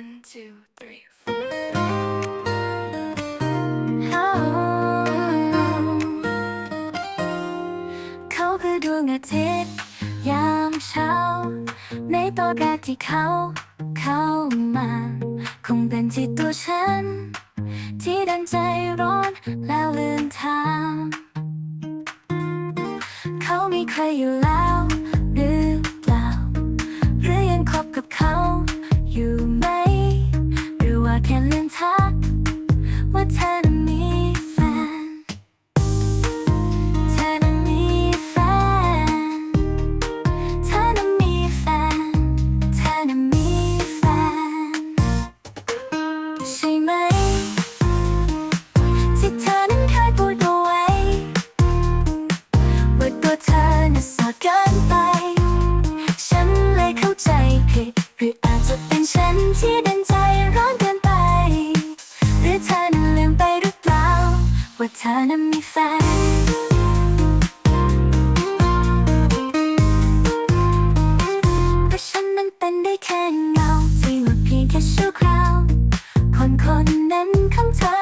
One, two, three, four. เขาคือดวงอาทิตย์ยามเช้า ในตอนแรกที่เขา เข้ามา คงเป็นที่ตัวฉัน ที่ดันใจร้อนแล้วลืมทาง เขามีใครอยู่แล้ว ใช่ไหม ที่เธอนั้นเคยพูดเอาไว้ว่าตัวเธอน่ะสดเกินไป ฉันเลยเข้าใจผิด หรืออาจจะเป็นฉันที่ดันใจร้อนเกินไป หรือเธอนั้นลืมไปหรือเปล่า ว่าเธอนั้นมีแฟน คนนั้นของเธอ